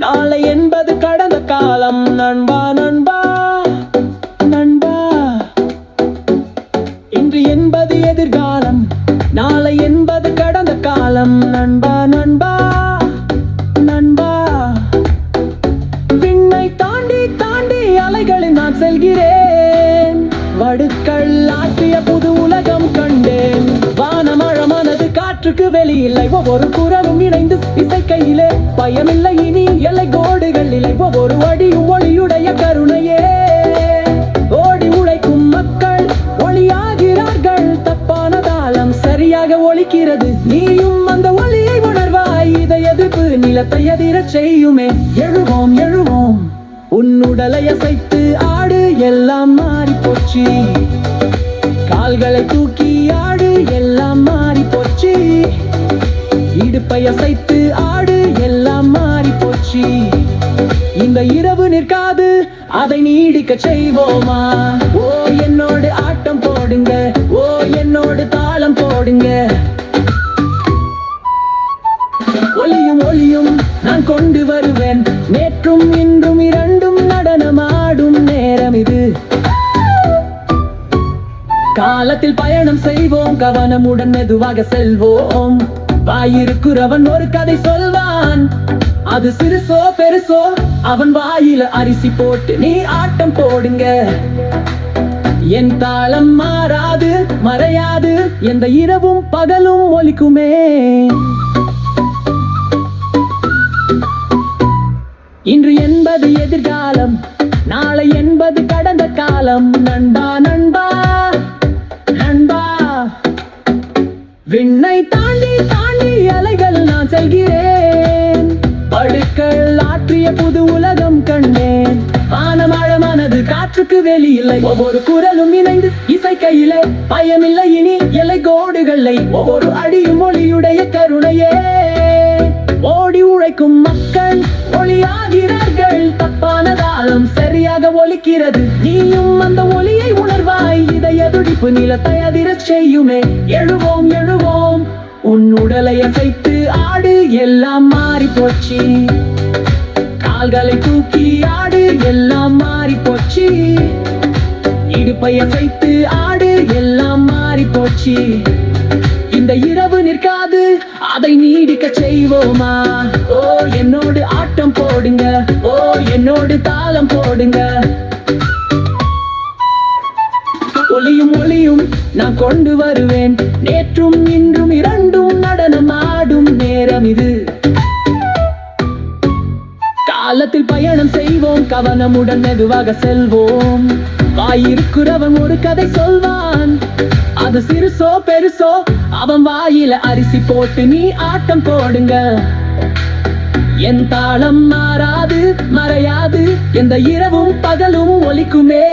நாளை என்பது கடந்த காலம். நண்பா நண்பா நண்பா. இன்று என்பது எதிர்காலம். நாளை என்பது கடந்த காலம். நண்பா நண்பா நண்பா. பின்னை தாண்டி தாண்டி அலைகளில் நான் செல்கிறேன். வடுக்கள் ஆற்றிய புது வழி இல்லை. ஒவ்வொரு குரலும் இணைந்து இசை கையிலே பயமில்லை. இனி எல்லை கோடுகள் இல்லை. ஒவ்வொரு அடியும் ஒளியுடைய கருணையே. ஓடி உழைக்கும் மக்கள் ஒளியாகிறார்கள். தப்பான தாளம் சரியாக ஒழிக்கிறது நீயும் அந்த ஒளியை உணர்வாய். இதை எதிர்ப்பு நிலத்தை அதிரச் செய்யுமே. எழுவோம் எழுவோம். உன் உடலை அசைத்து ஆடு எல்லாம் மாறி போச்சு. கால்களை தூக்கி ஆடு எல்லாம் மாறி போச்சு அசைத்து ஆடு எல்லாம் மாறி போச்சு. இந்த இரவு நிற்காது அதை நீடிக்க செய்வோமா? ஓ என்னோடு ஆட்டம் போடுங்க. ஓ என்னோடு தாளம் போடுங்க. ஒளியும் ஒளியும் நான் கொண்டு வருவேன். நேற்றும் இன்றும் இரண்டும் நடனமாடும் நேரம் இது. காலத்தில் பயணம் செய்வோம் கவனமுடன் மெதுவாக செல்வோம். வாயிருக்கிறவன் ஒரு கதை சொல்வான். அது சிறுசோ பெருசோ அவன் வாயில அரிசி போட்டு நீ ஆட்டம் போடுங்க. என் தாளம் மாறாது மறையாது எந்த இரவும் பகலும் ஒலிக்குமே. இன்று என்பது எதிர்காலம் நாளை என்பது கடந்த காலம். நண்பா நண்பா புது உலகம் கண்டேன் வானமழ காற்றுக்கு வெளியில்லை. ஒவ்வொரு குரலும் இணைந்து இசைக்கையிலே பயமில்லை இனி எல்லை கோடுகளை ஒவ்வொரு அடியும் மொழியுடைய கருணையே. ஓடி உழைக்கும் மக்கள் ஒளியாகிறார்கள். தப்பான தாளம் சரியாக ஒலிக்கிறது. நீயும் அந்த ஒளியை உணர்வாய். இதய துடிப்பு நிலத்தை அதிர செய்யுமே. எழுவோம் எழுவோம். உன் உடலை அசைத்து ஆடு எல்லாம் மாறி போச்சு கால்களை தூக்கி ஆடு எல்லாம் மாறி போச்சு. இடுப்பைய வைத்து ஆடு எல்லாம் மாறி போச்சு. இந்த இரவு நிற்காது அதை நீடிக்க செய்வோமா? ஓ என்னோடு ஆட்டம் போடுங்க. ஓ என்னோடு தாளம் போடுங்க. ஒளியும் ஒளியும் நான் கொண்டு வருவேன். நேற்றும் இன்றும் இரண்டும் நடனம் ஆடும் நேரம் இது. காலத்தில் பயணம் செய்வோம் கவனமுடன் மெதுவாக செல்வோம். வாயிருக்கிறவன் ஒரு கதை சொல்வான். அது சிறுசோ பெருசோ அவன் வாயில அரிசி போட்டு நீ ஆட்டம் போடுங்க. என் தாளம் மாறாது மறையாது எந்த இரவும் பகலும் ஒலிக்குமே.